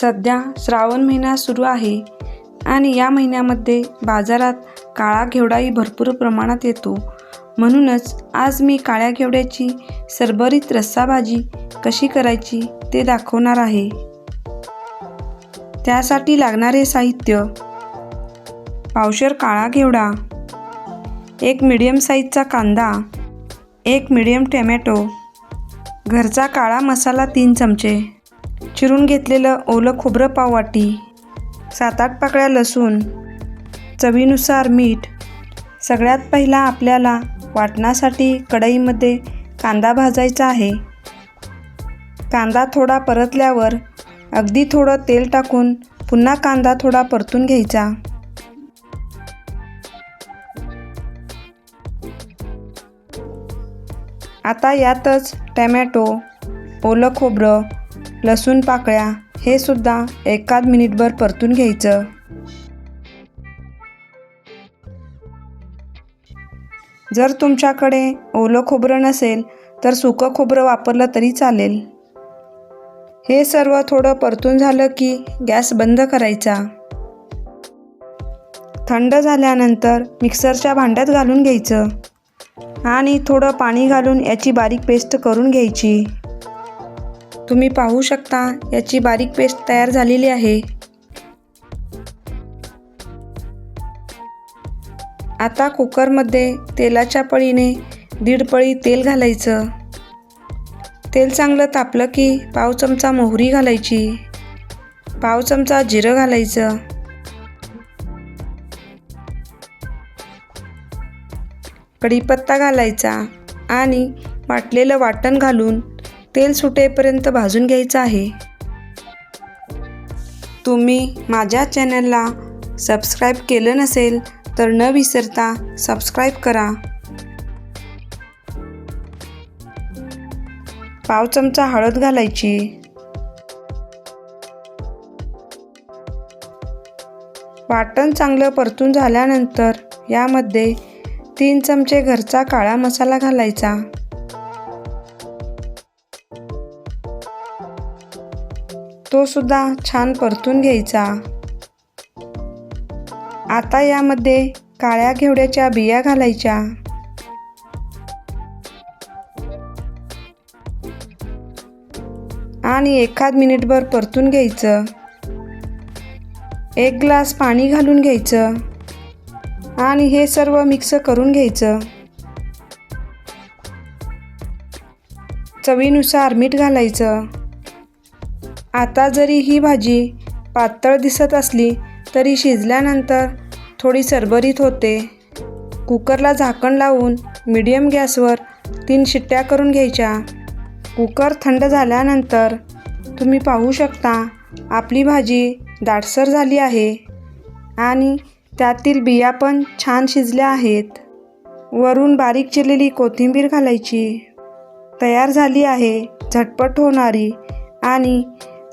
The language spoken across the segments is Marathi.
सध्या श्रावण महिना सुरू आहे आणि या महिन्यामध्ये बाजारात काळा घेवडाही भरपूर प्रमाणात येतो. म्हणूनच आज मी काळ्या घेवड्याची सरभरीत रस्साभाजी कशी करायची ते दाखवणार आहे. त्यासाठी लागणारे साहित्य. पावशर काळा घेवडा एक मिडियम साईजचा कांदा एक मिडियम टॅमॅटो घरचा काळा मसाला तीन चमचे. चिरून घेतलेलं ओलं खोबरं पाववाटी सात आठ पाकळ्या लसूण चवीनुसार मीठ सगळ्यात पहिला आपल्याला वाटणासाठी कढईमध्ये कांदा भाजायचा आहे. कांदा थोडा परतल्यावर अगदी थोडं तेल टाकून पुन्हा कांदा थोडा परतून घ्यायचा. आता यातच टॅमॅटो ओलं खोबरं लसूण पाकळ्या हे सुद्धा एकाद मिनिटभर परतून घ्यायचं. जर तुमच्याकडे ओलं खोबरं नसेल तर सुकं खोबरं वापरलं तरी चालेल. हे सर्व थोडं परतून झालं की गॅस बंद करायचा. थंड झाल्यानंतर मिक्सरच्या भांड्यात घालून घ्यायचं आणि थोडं पाणी घालून याची बारीक पेस्ट करून घ्यायची. तुम्ही पाहू शकता याची बारीक पेस्ट तयार झालेली आहे. आता कुकरमध्ये तेलाच्या पळीने दीड पळी तेल घालायचं. तेल चांगलं तापलं की पाव चमचा मोहरी घालायची. पाव चमचा जिरं घालायचं. कढीपत्ता घालायचा आणि वाटलेलं वाटण घालून तेल सुटेपर्यंत भाजून घ्यायचं आहे. तुम्ही माझ्या चॅनलला सबस्क्राईब केलं नसेल तर न विसरता सबस्क्राईब करा. पाव चमचा हळद घालायची. वाटण चांगलं परतून झाल्यानंतर यामध्ये तीन चमचे घरचा काळा मसाला घालायचा. तो सुद्धा छान परतून घ्यायचा. आता यामध्ये काळ्या घेवड्याच्या बिया घालायच्या. आणि एखाद मिनिटभर परतून घ्यायचं. एक ग्लास पाणी घालून घ्यायचं. आणि हे सर्व मिक्स करून घ्यायचं. चवीनुसार मीठ घालायचं. आता जरी ही भाजी पातळ दिसत असली तरी शिजल्यानंतर थोडी सरबरीत होते. कुकरला झाकण लावून मीडियम गॅसवर तीन शिट्ट्या करून घ्यायच्या. कुकर थंड झाल्यानंतर तुम्ही पाहू शकता आपली भाजी दाटसर झाली आहे आणि त्यातील बिया पण छान शिजल्या आहेत. वरून बारीक चिरलेली कोथिंबीर घालायची. तयार झाली आहे झटपट होणारी आणि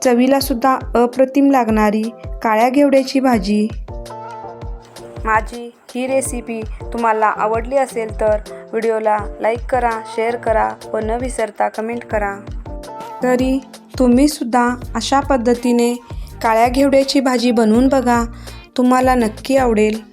चवीलासुद्धा अप्रतिम लागणारी काळ्या घेवड्याची भाजी. माझी ही रेसिपी तुम्हाला आवडली असेल तर व्हिडिओला लाईक करा शेअर करा व न विसरता कमेंट करा. तरी तुम्हीसुद्धा अशा पद्धतीने काळ्या घेवड्याची भाजी बनवून बघा. तुम्हाला नक्की आवडेल.